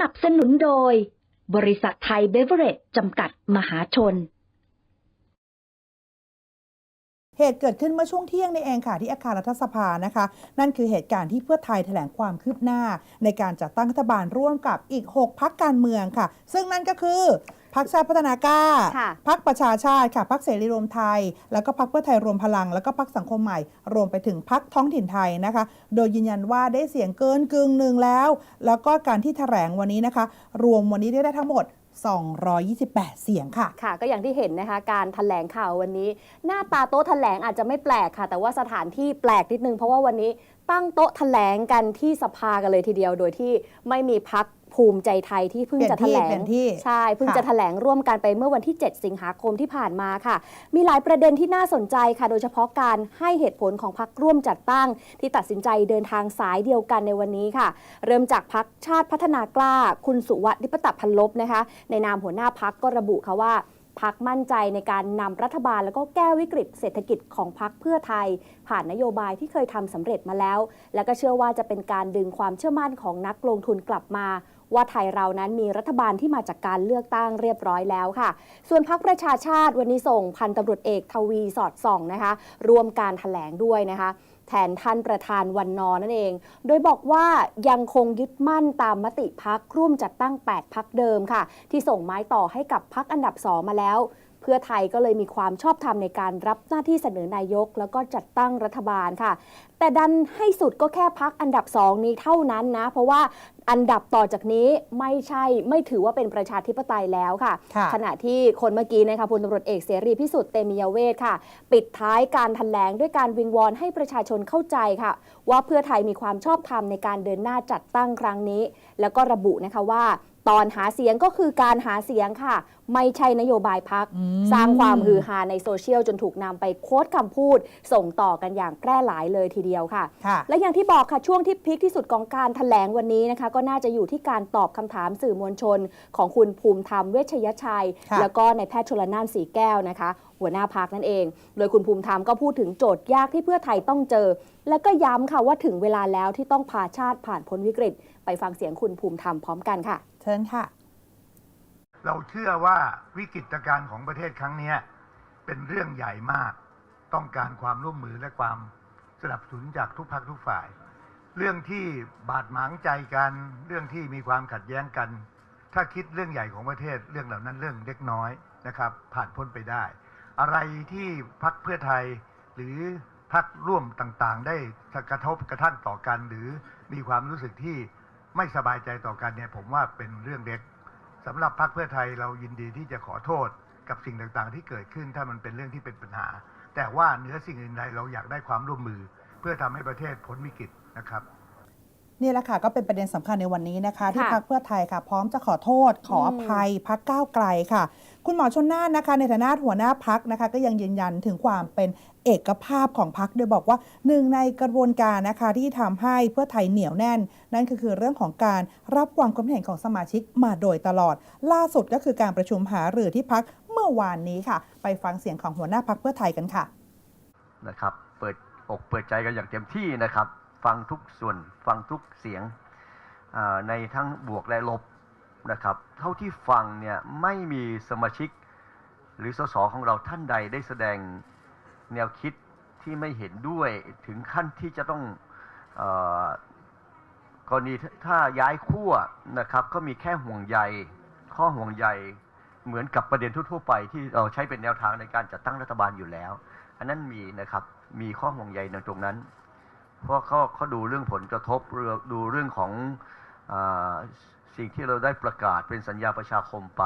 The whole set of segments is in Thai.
นับสนุนโดย บริษัทไทยเบเวอเรจจำกัดมหาชน เหตุเกิดขึ้นเมื่อช่วงเที่ยงในเองค่ะที่อาคารรัฐสภานะคะ นั่นคือเหตุการณ์ที่เพื่อไทยแถลงความคืบหน้า ในการจัดตั้งรัฐบาลร่วมกับอีก 6พักการเมืองค่ะ ซึ่งนั่นก็คือ พักชาติพัฒนากล้าค่ะพักประชาชาติค่ะพักเสรีรวมไทย แล้วก็พักเพื่อไทยรวมพลัง แล้วก็พักสังคมใหม่ รวมไปถึงพักท้องถิ่นไทยนะคะ โดยยืนยันว่าได้เสียงเกินกึ่งหนึ่งแล้ว แล้วก็การที่แถลงวันนี้นะคะ รวมวันนี้ได้ทั้งหมด228 เสียงค่ะ ค่ะ ก็อย่างที่เห็นนะคะ การถแถลงข่าววันนี้ หน้าตาโต๊ะแถลงอาจจะไม่แปลกค่ะ แต่ว่าสถานที่แปลกนิดนึง เพราะว่าวันนี้ตั้งโต๊ะแถลงกันที่สภากันเลยทีเดียว โดยที่ไม่มีพัก ภูมิใจไทยที่เพิ่งจะแถลเปลี่งยนที่ใช่เพิ่งค่ะจะแถลงร่วมกันไปเมื่อวันที่ 7 สิงหาคมที่ผ่านมาค่ะ มีหลายประเด็นที่น่าสนใจค่ะ โดยเฉพาะการให้เหตุผลของพักร่วมจัดตั้ง ที่ตัดสินใจเดินทางสายเดียวกันในวันนี้ค่ะ เริ่มจากพักชาติพัฒนากล้า คุณสุวัสดิ์นิปตพันลบนะคะ ในนามหัวหน้าพักก็ระบุค่ะว่าพักมั่นใจในการนำรัฐบาลแล้วก็แก้วิกฤตเศรษฐกิจของพักเพื่อไทย ผ่านนโยบายที่เคยทำสำเร็จมาแล้ว และก็เชื่อว่าจะเป็นการดึงความเชื่อมั่นของนักลงทุนกลับมา ว่าไทยเรานั้นมีรัฐบาลที่มาจากการเลือกตั้งเรียบร้อยแล้วค่ะ ส่วนพักประชาชาติวันนี้ส่งพันตำรวจเอกทวีสอดส่องนะคะรวมการถแถลงด้วยนะคะแทนท่านประธานวันนอนั่นเอง โดยบอกว่ายังคงยึดมั่นตามมติพักร่วมจัดตั้ง 8 พักเดิมค่ะ ที่ส่งไม้ต่อให้กับพักอันดับสองมาแล้ว เพื่อไทยก็เลยมีความชอบธรรมในการรับหน้าที่เสนอนายก แล้วก็จัดตั้งรัฐบาลค่ะ แต่ดันให้สุดก็แค่พักอันดับ2นี้เท่านั้นนะ เพราะว่าอันดับต่อจากนี้ไม่ใช่ไม่ถือว่าเป็นประชาธิปไตยแล้วค่ะค่ะ ขณะที่คนเมื่อกี้นะคะพลตำรวจเอกเสรีพิสุทธิ์เตมียเวทค่ะ ปิดท้ายการถแถลงด้วยการวิงวอนให้ประชาชนเข้าใจค่ะ ว่าเพื่อไทยมีความชอบธรรมในการเดินหน้าจัดตั้งครั้งนี้ แล้วก็ระบุนะคะว่า ตอนหาเสียงก็คือการหาเสียงค่ะ ไม่ใช่นโยบายพักอืมสร้างความฮือฮาในโซเชียลจนถูกนำไปโค้ดคำพูด ส่งต่อกันอย่างแพร่หลายเลยทีเดียวค่ะค่ะ และอย่างที่บอกค่ะช่วงที่พีคที่สุดของการถแถลงวันนี้นะคะ ก็น่าจะอยู่ที่การตอบคำถามสื่อมวลชน ของคุณภูมิธรรมเวชยชัยค่ะแล้วก็ในายแพทย์ชลนานสีแก้วนะคะ หัวหน้าพักนั่นเอง โดยคุณภูมิธรรมก็พูดถึงโจทย์ยากที่เพื่อไทยต้องเจอ แล้วก็ย้ำค่ะว่าถึงเวลาแล้วที่ต้องพาชาติผ่านพ้นวิกฤต ไปฟังเสียงคุณภูมิธรรมพร้อมกันค่ะ เชิญค่ะ เราเชื่อว่าวิกฤตการณ์ของประเทศครั้งนี้เป็นเรื่องใหญ่มาก ต้องการความร่วมมือและความสนับสนุนจากทุกภาคทุกฝ่าย เรื่องที่บาดหมางใจกัน เรื่องที่มีความขัดแย้งกัน ถ้าคิดเรื่องใหญ่ของประเทศเรื่องเหล่านั้นเรื่องเล็กน้อยนะครับ ผ่านพ้นไปได้ อะไรที่พักเพื่อไทยหรือพักร่วมต่างๆ ได้กระทบกระทั่งต่อกัน หรือมีความรู้สึกที่ ไม่สบายใจต่อกันเนี่ยผมว่าเป็นเรื่องเล็กสำหรับพรรคเพื่อไทยเรายินดีที่จะขอโทษกับสิ่งต่างๆ ที่เกิดขึ้นถ้ามันเป็นเรื่องที่เป็นปัญหา แต่ว่าเหนือสิ่งอื่นใดเราอยากได้ความร่วมมือ เพื่อทำให้ประเทศพ้นวิกฤตนะครับ นี่แหละค่ะก็เป็นประเด็นสำคัญในวันนี้นะคะ ที่ค่ะพักเพื่อไทยค่ะ พร้อมจะขอโทษ ขออภัยพักก้าวไกลค่ะ คุณหมอชนน่านนะคะ ในฐานะหัวหน้าพักนะคะ ก็ยังยืนยันถึงความเป็นเอกภาพของพักโดยบอกว่าหนึ่งในกระบวนการนะคะที่ทำให้เพื่อไทยเหนียวแน่น นั่นก็คือเรื่องของการรับความคิดเห็นของสมาชิกมาโดยตลอด ล่าสุดก็คือการประชุมหารือที่พักเมื่อวานนี้ค่ะ ไปฟังเสียงของหัวหน้าพักเพื่อไทยกันค่ะนะครับ เปิดอกเปิดใจกันอย่างเต็มที่นะครับ ฟังทุกส่วนฟังทุกเสียงในทั้งบวกและลบนะครับ เท่าที่ฟังเนี่ยไม่มีสมาชิกหรือสสของเราท่านใดได้แสดงแนวคิดที่ไม่เห็นด้วยถึงขั้นที่จะต้องอกรณีถ้าย้ายขั้วนะครับ ก็มีแค่ห่วงใยข้อห่วงใยเหมือนกับประเด็นทั่วๆไปที่เราใช้เป็นแนวทางในการจัดตั้งรัฐบาลอยู่แล้ว อันนั้นมีนะครับมีข้อห่วงใยในตรงนั้น เพราะเขาเขาดูเรื่องผลกระทบเรือดูเรื่องของอสิ่งที่เราได้ประกาศเป็นสัญญาประชาคมไป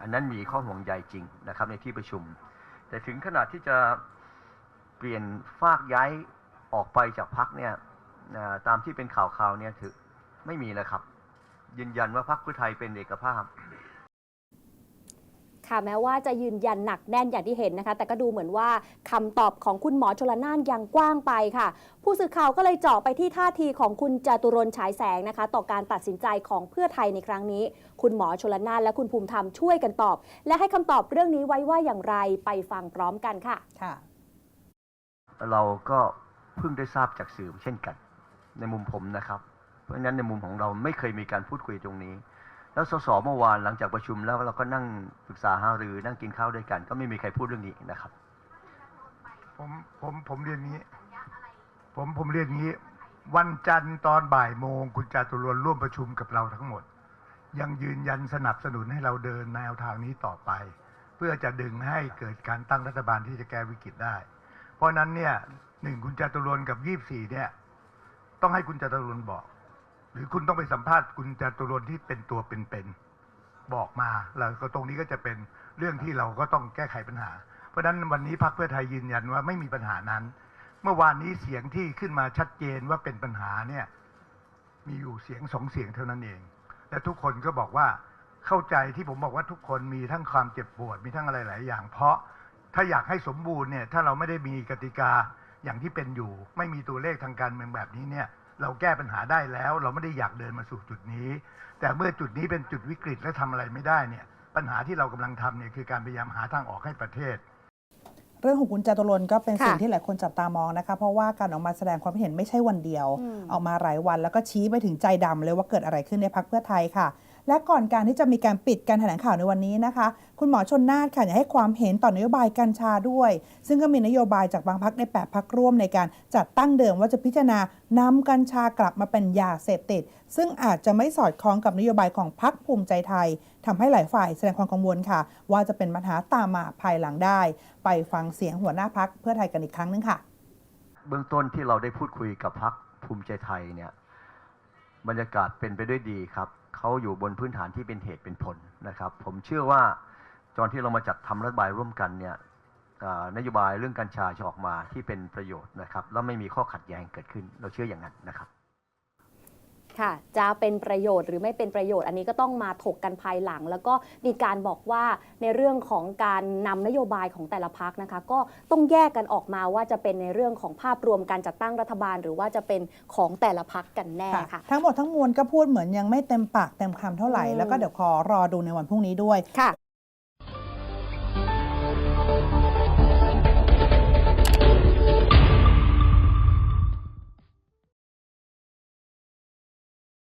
อันนั้นมีข้อห่วงใยจริงนะครับในที่ประชุม แต่ถึงขนาดที่จะเปลี่ยนฟากย้ายออกไปจากพักเนี่ยตามที่เป็นข่าวข่าวๆเนี่ยถือไม่มีนะครับ ยืนยันว่าพักเพื่อไทยเป็นเอกภาพ ค่ะแม้ว่าจะยืนยันหนักแน่นอย่างที่เห็นนะคะ แต่ก็ดูเหมือนว่าคำตอบของคุณหมอชลน่านยังกว้างไปค่ะ ผู้สื่อข่าวก็เลยเจาะไปที่ท่าทีของคุณจตุรนต์ฉายแสงนะคะ ต่อการตัดสินใจของเพื่อไทยในครั้งนี้ คุณหมอชลน่านและคุณภูมิธรรมช่วยกันตอบ และให้คำตอบเรื่องนี้ไว้ว่าอย่างไรไปฟังพร้อมกันค่ะค่ะ เราก็เพิ่งได้ทราบจากสื่อเช่นกัน ในมุมผมนะครับ เพราะฉะนั้นในมุมของเราไม่เคยมีการพูดคุยตรงนี้ แล้วสสเมื่อวานหลังจากประชุมแล้วเราก็นั่งปรึกษาหารือนั่งกินข้าวด้วยกัน ก็ไม่มีใครพูดเรื่องนี้นะครับ ผมผมผมเรียนนี้ ผมผมเรียนนี้ วันจันทร์ตอนบ่ายโมงคุณจาตุรนร่วมประชุมกับเราทั้งหมด ยังยืนยันสนับสนุนให้เราเดินแนวทางนี้ต่อไป เพื่อจะดึงให้เกิดการตั้งรัฐบาลที่จะแก้วิกฤตได้ เพราะนั้นเนี่ยหนึ่งคุณจาตุรนกับยี่สี่เนี่ย ต้องให้คุณจาตุรนบอก หรือคุณต้องไปสัมภาษณ์คุณจตุรนที่เป็นตัวเป็นๆบอกมาแล้วก็ตรงนี้ก็จะเป็นเรื่องที่เราก็ต้องแก้ไขปัญหา เพราะฉะนั้นวันนี้พรรคเพื่อไทยยืนยันว่าไม่มีปัญหานั้น เมื่อวานนี้เสียงที่ขึ้นมาชัดเจนว่าเป็นปัญหาเนี่ยมีอยู่เสียงสองเสียงเท่านั้นเอง และทุกคนก็บอกว่าเข้าใจที่ผมบอกว่าทุกคนมีทั้งความเจ็บปวดมีทั้งอะไรหลายอย่าง เพราะถ้าอยากให้สมบูรณ์เนี่ยถ้าเราไม่ได้มีกติกาอย่างที่เป็นอยู่ ไม่มีตัวเลขทางการเมืองแบบนี้เนี่ย เราแก้ปัญหาได้แล้ว เราไม่ได้อยากเดินมาสู่จุดนี้ แต่เมื่อจุดนี้เป็นจุดวิกฤตและทำอะไรไม่ได้เนี่ยปัญหาที่เรากำลังทำเนี่ยคือการพยายามหาทางออกให้ประเทศ เรื่องของคุณจตุรนต์ก็เป็นค่ะสิ่งที่หลายคนจับตามองนะคะ เพราะว่าการออกมาแสดงความคิดเห็นไม่ใช่วันเดียวอืมออกมาหลายวันแล้วก็ชี้ไปถึงใจดำเลยว่าเกิดอะไรขึ้นในพักเพื่อไทยค่ะ และก่อนการที่จะมีการปิดการแถลงข่าวในวันนี้นะคะ คุณหมอชนน่านค่ะอยากให้ความเห็นต่อนโยบายกัญชาด้วย ซึ่งก็มีนโยบายจากบางพักใน 8พักร่วมในการจัดตั้งเดิมว่าจะพิจารณานำกัญชากลับมาเป็นยาเสพติด ซึ่งอาจจะไม่สอดคล้องกับนโยบายของพักภูมิใจไทยทำให้หลายฝ่ายแสดงความกังวลค่ะ ว่าจะเป็นปัญหาตามมาภายหลังได้ ไปฟังเสียงหัวหน้าพักเพื่อไทยกันอีกครั้งหนึงค่ะ เบื้องต้นที่เราได้พูดคุยกับพักภูมิใจไทยเนี่ยบรรยากาศเป็นไปด้วยดีครับ เขาอยู่บนพื้นฐานที่เป็นเหตุเป็นผลนะครับ ผมเชื่อว่าตอนที่เรามาจัดทำรัฐบาลร่วมกันเนี่ยนโยบายเรื่องกัญชาจะออกมาที่เป็นประโยชน์นะครับ แล้วไม่มีข้อขัดแย้งเกิดขึ้น เราเชื่ออย่างนั้นนะครับ ค่ะ จะเป็นประโยชน์หรือไม่เป็นประโยชน์ อันนี้ก็ต้องมาถกกันภายหลัง แล้วก็มีการบอกว่าในเรื่องของการนำนโยบายของแต่ละพักนะคะ ก็ต้องแยกกันออกมาว่าจะเป็นในเรื่องของภาพรวมการจัดตั้งรัฐบาล หรือว่าจะเป็นของแต่ละพักกันแน่ค่ะ ทั้งหมดทั้งมวลก็พูดเหมือนยังไม่เต็มปากเต็มคำเท่าไหร่อืมแล้วก็เดี๋ยวขอรอดูในวันพรุ่งนี้ด้วยค่ะ